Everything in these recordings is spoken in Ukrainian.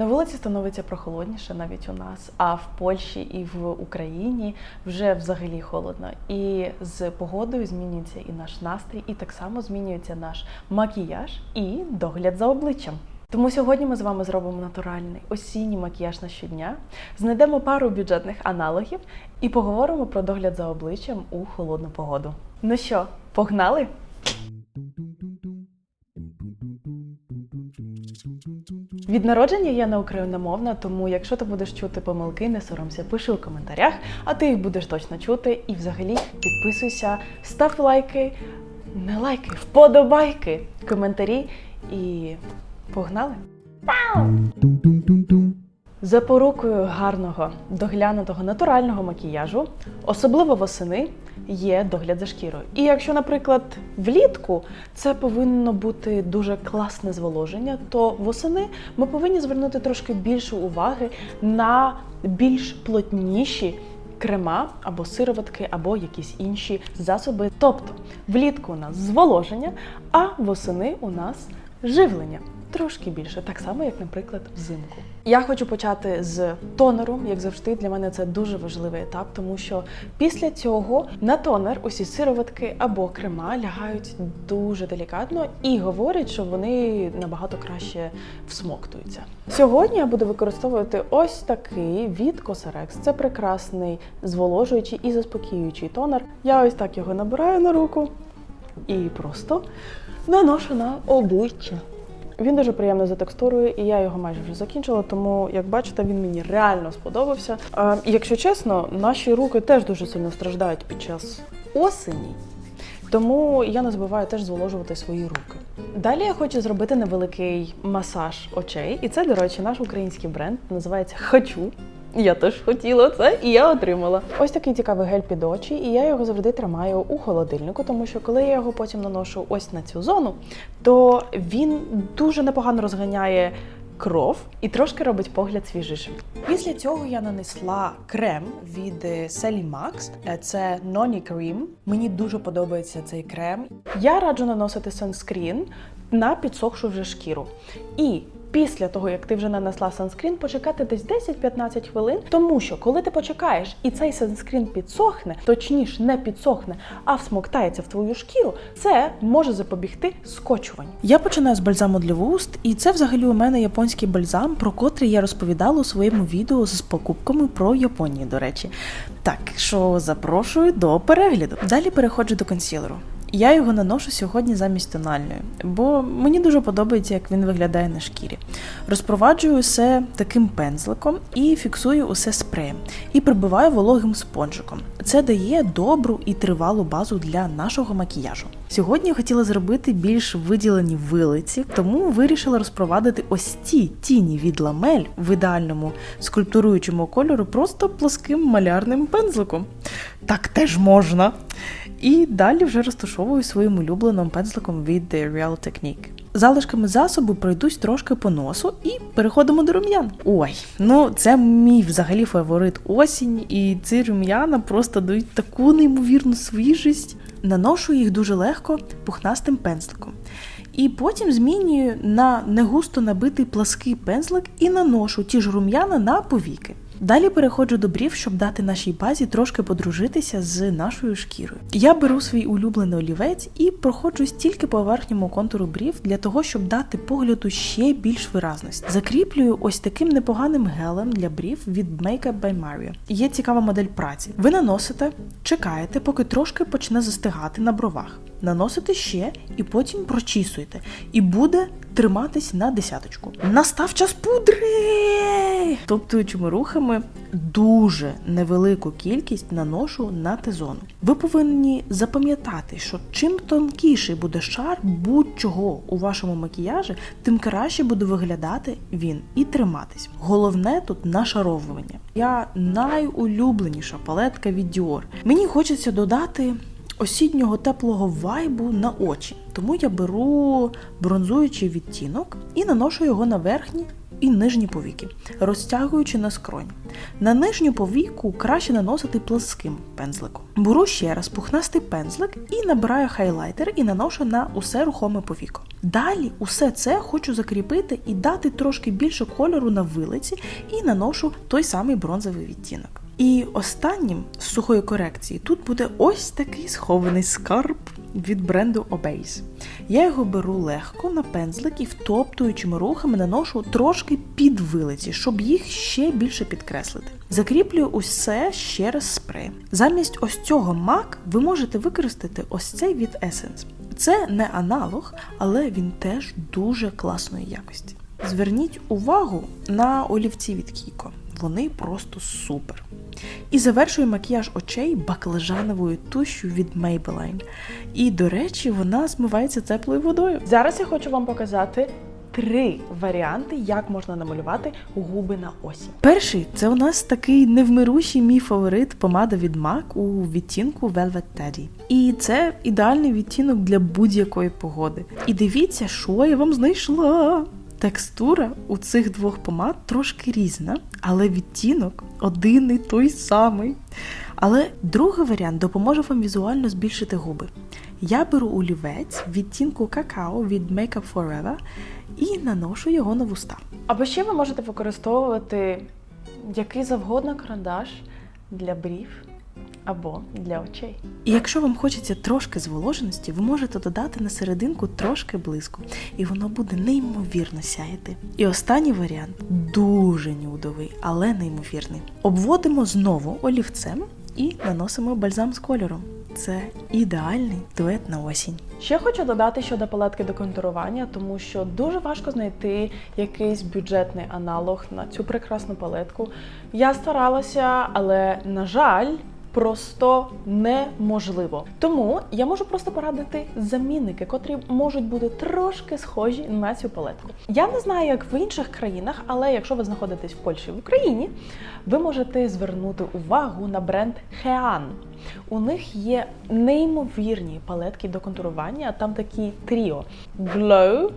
На вулиці становиться прохолодніше навіть у нас, а в Польщі і в Україні вже взагалі холодно. І з погодою змінюється і наш настрій, і так само змінюється наш макіяж і догляд за обличчям. Тому сьогодні ми з вами зробимо натуральний осінній макіяж на щодня, знайдемо пару бюджетних аналогів і поговоримо про догляд за обличчям у холодну погоду. Ну що, погнали? Від народження я не україномовна, тому якщо ти будеш чути помилки, не соромся, пиши у коментарях, а ти їх будеш точно чути. І взагалі підписуйся, став лайки, не лайки, вподобайки, коментарі і погнали! Запорукою гарного доглянутого натурального макіяжу, особливо восени, є догляд за шкірою. І якщо, наприклад, влітку це повинно бути дуже класне зволоження, то восени ми повинні звернути трошки більше уваги на більш плотніші. Крема або сироватки, або якісь інші засоби. Тобто влітку у нас зволоження, а восени у нас живлення. Трошки більше, так само, як, наприклад, взимку. Я хочу почати з тонеру, як завжди, для мене це дуже важливий етап, тому що після цього на тонер усі сироватки або крема лягають дуже делікатно і говорять, що вони набагато краще всмоктуються. Сьогодні я буду використовувати ось такий від Cosrx. Це прекрасний зволожуючий і заспокіюючий тонер. Я ось так його набираю на руку і просто наношу на обличчя. Він дуже приємний за текстурою, і я його майже вже закінчила, тому, як бачите, він мені реально сподобався. А, якщо чесно, наші руки теж дуже сильно страждають під час осені. Тому я не забуваю теж зволожувати свої руки. Далі я хочу зробити невеликий масаж очей, і це, до речі, наш український бренд називається Хочу. Я теж хотіла це, і я отримала. Ось такий цікавий гель під очі, і я його завжди тримаю у холодильнику, тому що коли я його потім наношу ось на цю зону, то він дуже непогано розганяє кров і трошки робить погляд свіжішим. Після цього я нанесла крем від е, Sally Max. Е, Це Noni Cream. Мені дуже подобається цей крем. Я раджу наносити санскрін на підсохшу вже шкіру. І Після того, як ти вже нанесла санскрін, почекати десь 10-15 хвилин, тому що коли ти почекаєш і цей санскрін підсохне, точніше не підсохне, а всмоктається в твою шкіру, це може запобігти скочуванню. Я починаю з бальзаму для вуст, і це взагалі у мене японський бальзам, про котрий я розповідала у своєму відео з покупками про Японію, до речі. Так що запрошую до перегляду. Далі переходжу до консілеру. Я його наношу сьогодні замість тональної, бо мені дуже подобається, як він виглядає на шкірі. Розпроваджую усе таким пензликом і фіксую усе спреєм. І прибиваю вологим спонжиком. Це дає добру і тривалу базу для нашого макіяжу. Сьогодні я хотіла зробити більш виділені вилиці, тому вирішила розпровадити ось ці тіні від ламель в ідеальному скульптуруючому кольору просто плоским малярним пензликом. Так теж можна. І далі вже розташовую своїм улюбленим пензликом від The Real Technique. Залишками засобу пройдусь трошки по носу і переходимо до рум'ян. Ой, ну це мій взагалі фаворит осінь, і ці рум'яна просто дають таку неймовірну свіжість. Наношу їх дуже легко пухнастим пензликом. І потім змінюю на негусто набитий плаский пензлик і наношу ті ж рум'яна на повіки. Далі переходжу до брів, щоб дати нашій базі трошки подружитися з нашою шкірою. Я беру свій улюблений олівець і проходжусь тільки по верхньому контуру брів для того, щоб дати погляду ще більш виразності. Закріплюю ось таким непоганим гелем для брів від Makeup by Mario. Є цікава модель праці. Ви наносите, чекаєте, поки трошки почне застигати на бровах. Наносите ще і потім прочісуєте. І буде триматись на десяточку. Настав час пудри! Топтуючими рухами дуже невелику кількість наношу на Т-зону. Ви повинні запам'ятати, що чим тонкіший буде шар будь-чого у вашому макіяжі, тим краще буде виглядати він і триматись. Головне тут нашаровування. Я найулюбленіша палетка від Dior. Мені хочеться додати осіннього теплого вайбу на очі. Тому я беру бронзуючий відтінок і наношу його на верхні і нижні повіки, розтягуючи на скронь. На нижню повіку краще наносити плоским пензликом. Беру ще раз пухнастий пензлик і набираю хайлайтер і наношу на усе рухоме повіко. Далі усе це хочу закріпити і дати трошки більше кольору на вилиці і наношу той самий бронзовий відтінок. І останнім з сухої корекції тут буде ось такий схований скарб від бренду Obeys. Я його беру легко на пензлик і втоптуючими рухами наношу трошки під вилиці, щоб їх ще більше підкреслити. Закріплюю усе ще раз спреєм. Замість ось цього MAC ви можете використати ось цей від Essence. Це не аналог, але він теж дуже класної якості. Зверніть увагу на олівці від Kiko. Вони просто супер. І завершую макіяж очей баклажановою тушю від Maybelline. І, до речі, вона змивається теплою водою. Зараз я хочу вам показати три варіанти, як можна намалювати губи на осінь. Перший це у нас такий невмирущий мій фаворит помада від MAC у відтінку Velvet Teddy. І це ідеальний відтінок для будь-якої погоди. І дивіться, що я вам знайшла. Текстура у цих двох помад трошки різна, але відтінок один і той самий. Але другий варіант допоможе вам візуально збільшити губи. Я беру олівець відтінку какао від Makeup Forever і наношу його на вуста. Або ще ви можете використовувати який завгодно карандаш для брів або для очей. І якщо вам хочеться трошки зволоженості, ви можете додати на серединку трошки блиску, і воно буде неймовірно сяяти. І останній варіант дуже нюдовий, але неймовірний. Обводимо знову олівцем і наносимо бальзам з кольором. Це ідеальний дует на осінь. Ще хочу додати щодо палетки до контурування, тому що дуже важко знайти якийсь бюджетний аналог на цю прекрасну палетку. Я старалася, але на жаль. Просто неможливо. Тому я можу просто порадити замінники, котрі можуть бути трошки схожі на цю палетку. Я не знаю, як в інших країнах, але якщо ви знаходитесь в Польщі в Україні, ви можете звернути увагу на бренд Hean. У них є неймовірні палетки до контурування. Там такі тріо Glow.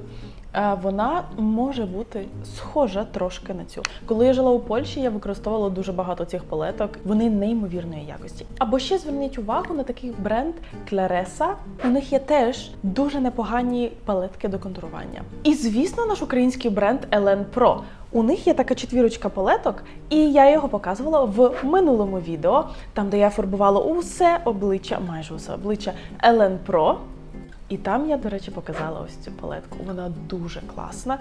Е, Вона може бути схожа трошки на цю. Коли я жила у Польщі, я використовувала дуже багато цих палеток. Вони неймовірної якості. Або ще зверніть увагу на такий бренд Claresa. У них є теж дуже непогані палетки до контурування. І звісно, наш український бренд Elen Pro. У них є така четвірочка палеток, і я його показувала в минулому відео, там де я фарбувала усе обличчя, майже усе обличчя Elen Pro. І там я, до речі, показала ось цю палетку. Вона дуже класна.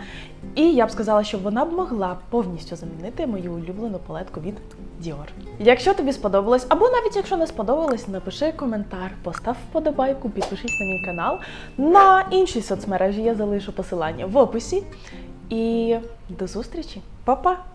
І я б сказала, що вона б могла повністю замінити мою улюблену палетку від Dior. Якщо тобі сподобалось, або навіть якщо не сподобалось, напиши коментар, постав вподобайку, підпишись на мій канал. На інші соцмережі я залишу посилання в описі. І до зустрічі, Па-па!